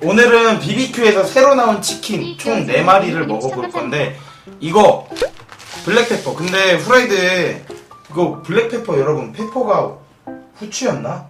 오늘은 BBQ에서 새로 나온 치킨 총 4마리를 먹어볼 건데 이거 블랙페퍼 근데 후라이드에 이거 블랙페퍼 여러분 페퍼가 후추였나?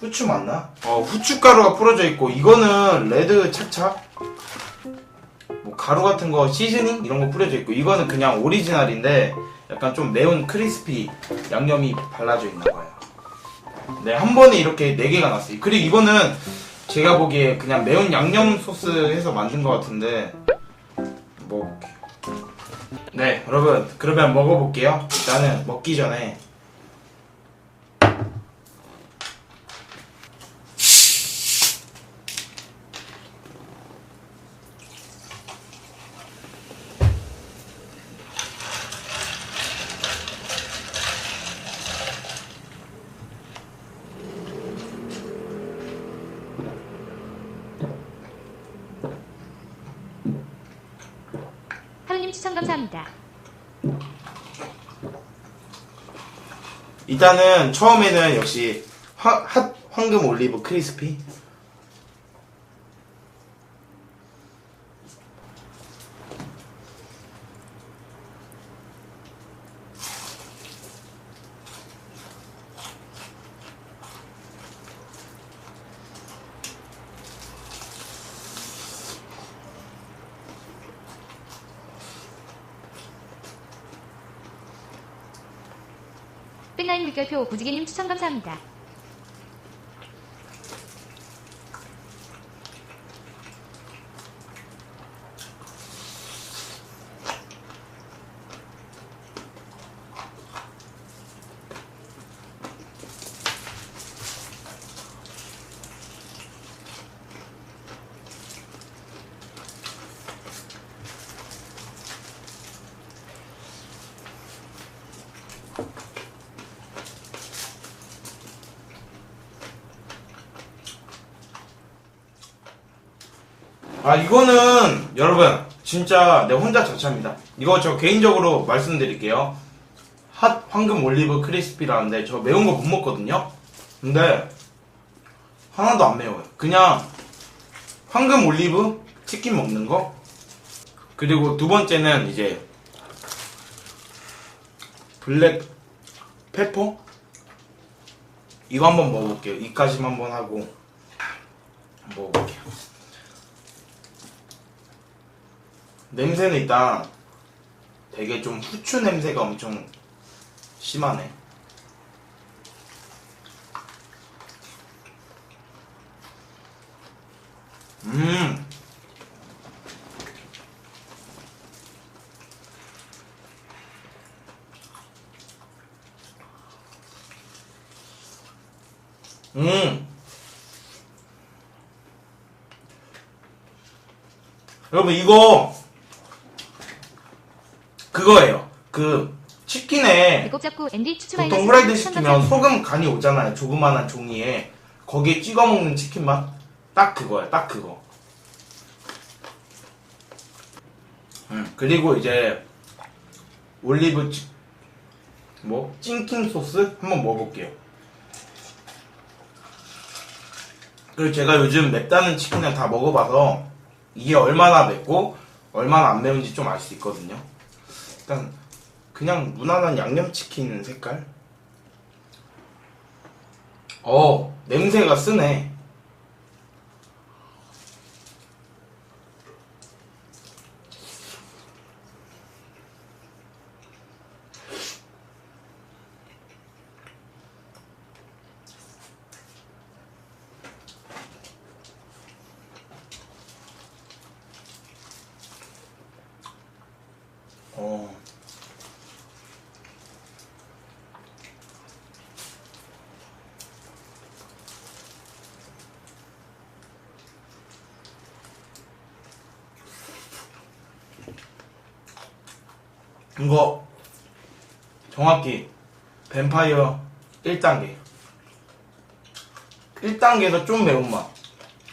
후추 맞나? 어 후춧가루가 뿌려져 있고 이거는 레드 차차 뭐 가루 같은 거 시즈닝 이런 거 뿌려져 있고 이거는 그냥 오리지널인데 약간 좀 매운 크리스피 양념이 발라져 있나 봐요. 네, 한 번에 이렇게 4개가 났어요. 그리고 이거는 제가 보기에 그냥 매운 양념 소스 해서 만든 것 같은데 먹어볼게요. 네, 여러분 그러면 먹어볼게요. 일단은 먹기 전에 추천 감사합니다. 일단은 처음에는 역시 화, 핫 황금 올리브 크리스피 백라인 물결표 고지기님 추천 감사합니다. 아 이거는 여러분 진짜 내 혼자 자차입니다. 이거 저 개인적으로 말씀드릴게요. 핫 황금 올리브 크리스피라는데 저 매운 거 못 먹거든요. 근데 하나도 안 매워요. 그냥 황금 올리브 치킨 먹는 거. 그리고 두 번째는 이제 블랙 페퍼 이거 한번 먹어볼게요. 이까지 한번 하고 먹어볼게요. 냄새는 일단 되게 좀 후추 냄새가 엄청 심하네. 음. 음. 여러분 이거 그거예요. 그 치킨에 배꼽 잡고 보통 후라이드 시키면. 소금 간이 오잖아요. 조그만한 종이에 거기에 찍어 먹는 치킨 맛. 딱 그거야. 딱 그거. 음, 그리고 이제 올리브 치, 뭐 찐킹 소스 한번 먹어볼게요. 그리고 제가 요즘 맵다는 치킨을 다 먹어봐서 이게 얼마나 맵고 얼마나 안 매운지 좀 알 수 있거든요. 일단 그냥 무난한 양념치킨 색깔? 어, 냄새가 쓰네. 어. 이거 정확히 뱀파이어 1단계. 1단계에서 좀 매운맛.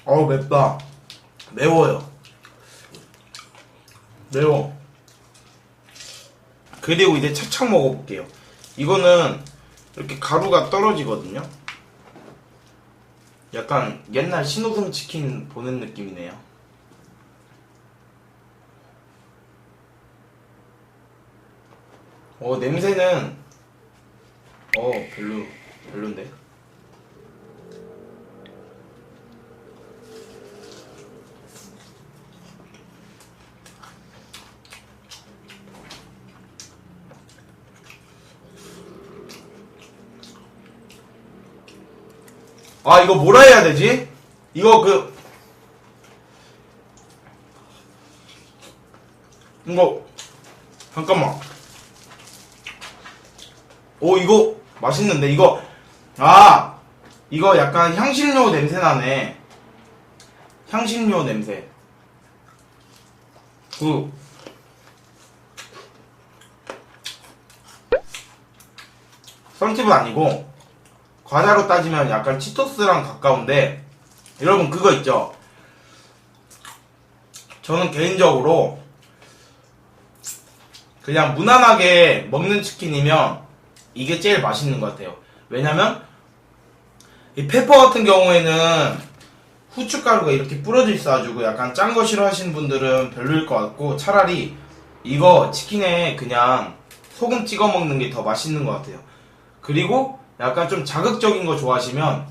어우 맵다. 매워요. 매워. 그리고 이제 차창 먹어볼게요. 이거는 이렇게 가루가 떨어지거든요. 약간 옛날 신호등 치킨 보는 느낌이네요. 어 냄새는 어 별로 별론데. 아 이거 뭐라 해야 되지? 이거 그 이거 잠깐만 오 이거 맛있는데 이거. 아 이거 약간 향신료 냄새 나네. 향신료 냄새. 그 썬팁은 아니고 과자로 따지면 약간 치토스랑 가까운데 여러분 그거 있죠? 저는 개인적으로 그냥 무난하게 먹는 치킨이면 이게 제일 맛있는 것 같아요 왜냐면 이 페퍼 같은 경우에는 후춧가루가 이렇게 뿌려져 있어가지고 약간 짠 거 싫어하시는 분들은 별로일 것 같고 차라리 이거 치킨에 그냥 소금 찍어 먹는 게 더 맛있는 것 같아요 그리고 약간 좀 자극적인 거 좋아하시면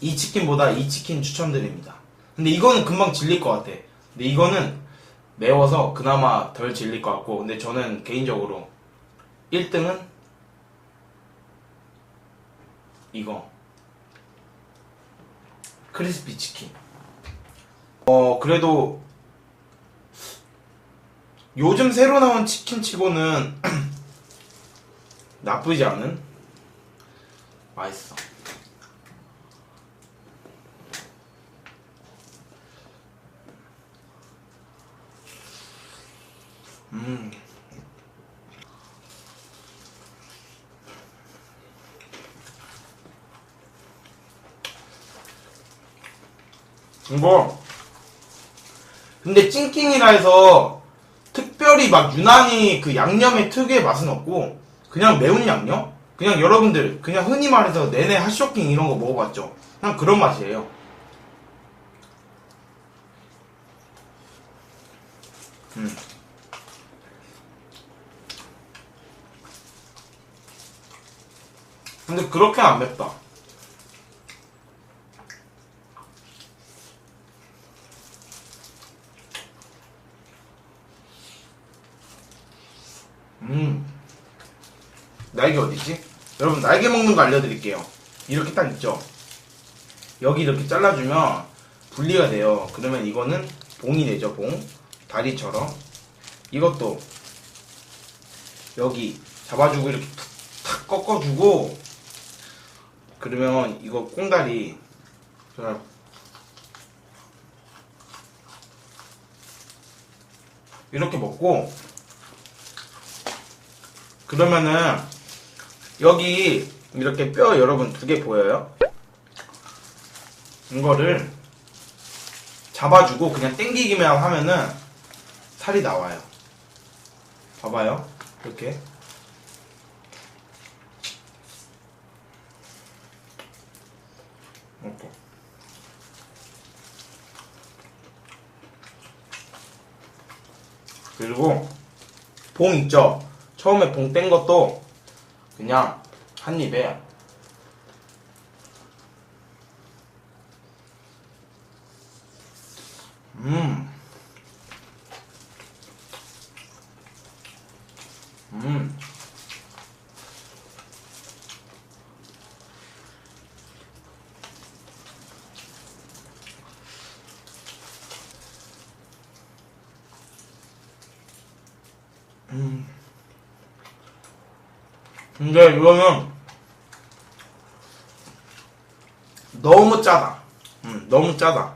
이 치킨보다 이 치킨 추천드립니다. 근데 이거는 금방 질릴 것 같아. 근데 이거는 매워서 그나마 덜 질릴 것 같고, 근데 저는 개인적으로 1등은 이거. 크리스피 치킨. 어, 그래도 요즘 새로 나온 치킨 치고는 나쁘지 않은 맛있어. 음. 이거 근데 찡찡이라 해서 특별히 막 유난히 그 양념의 특유의 맛은 없고 그냥 매운 양념? 그냥 여러분들 그냥 흔히 말해서 내내 핫쇼킹 이런 거 먹어봤죠? 그냥 그런 맛이에요. 음. 근데 그렇게 안 맵다. 음. 날개 어디지? 여러분 날개 먹는 거 알려드릴게요. 이렇게 딱 있죠. 여기 이렇게 잘라주면 분리가 돼요. 그러면 이거는 봉이 되죠. 봉 다리처럼 이것도 여기 잡아주고 이렇게 탁 꺾어주고 그러면 이거 꽁다리 이렇게 먹고 그러면은 여기 이렇게 뼈 여러분 두 개 보여요? 이거를 잡아주고 그냥 땡기기만 하면은 살이 나와요. 봐봐요. 이렇게. 그리고 봉 있죠? 처음에 봉 뗀 것도 그냥 한 입에 음. 음. 음. 근데 이거는 너무 짜다. 음, 너무 짜다.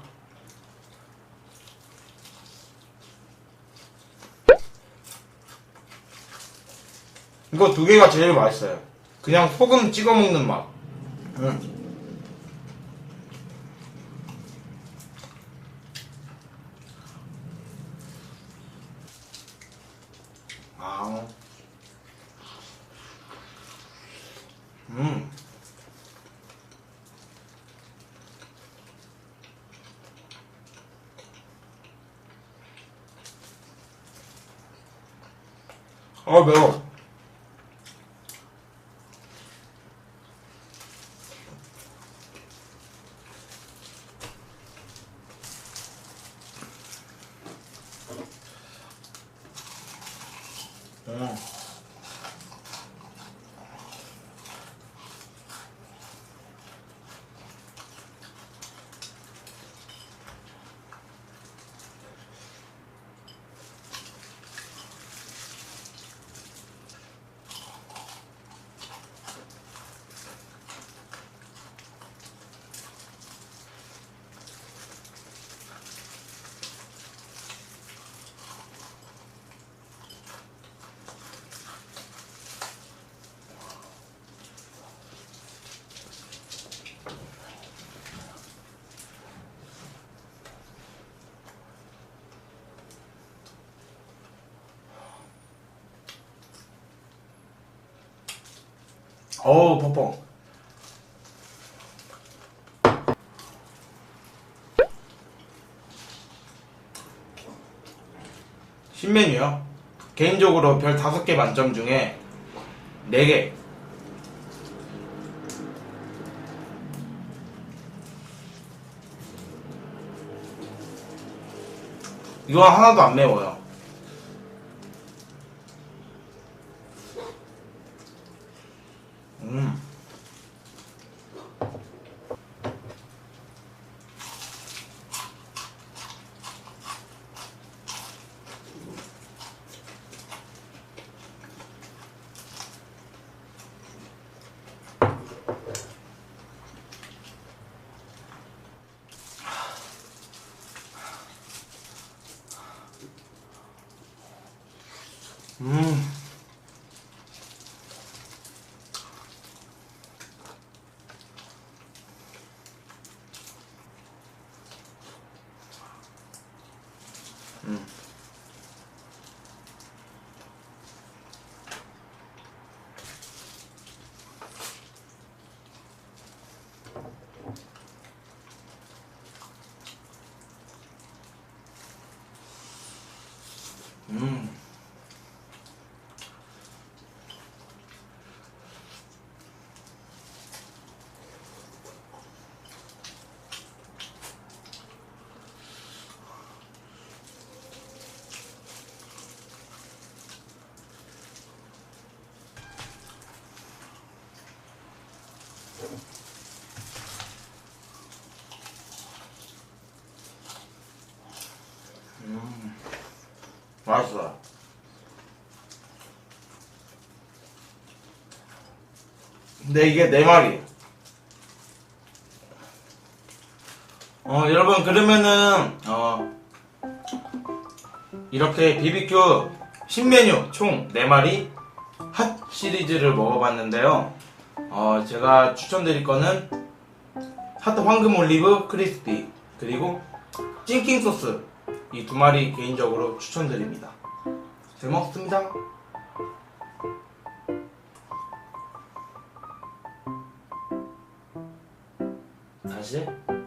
이거 두 개가 제일 맛있어요. 그냥 소금 찍어 먹는 맛. 음. 아. 好好吃道。嗯 어우 뽀뽀 신메뉴요. 개인적으로 별 5개 만점 중에 4개. 이거 하나도 안 매워요 음. 음. 음. 음. 음. 맛있어. 근데 이게 네 마리. 어, 여러분, 그러면은, 어, 이렇게 BBQ 신메뉴 총 4마리 핫 시리즈를 먹어봤는데요. 어, 제가 추천드릴 거는 핫 황금 올리브 크리스피, 그리고 찐킹 소스. 이 두 마리 개인적으로 추천드립니다. 잘 먹습니다. 다시? 다시?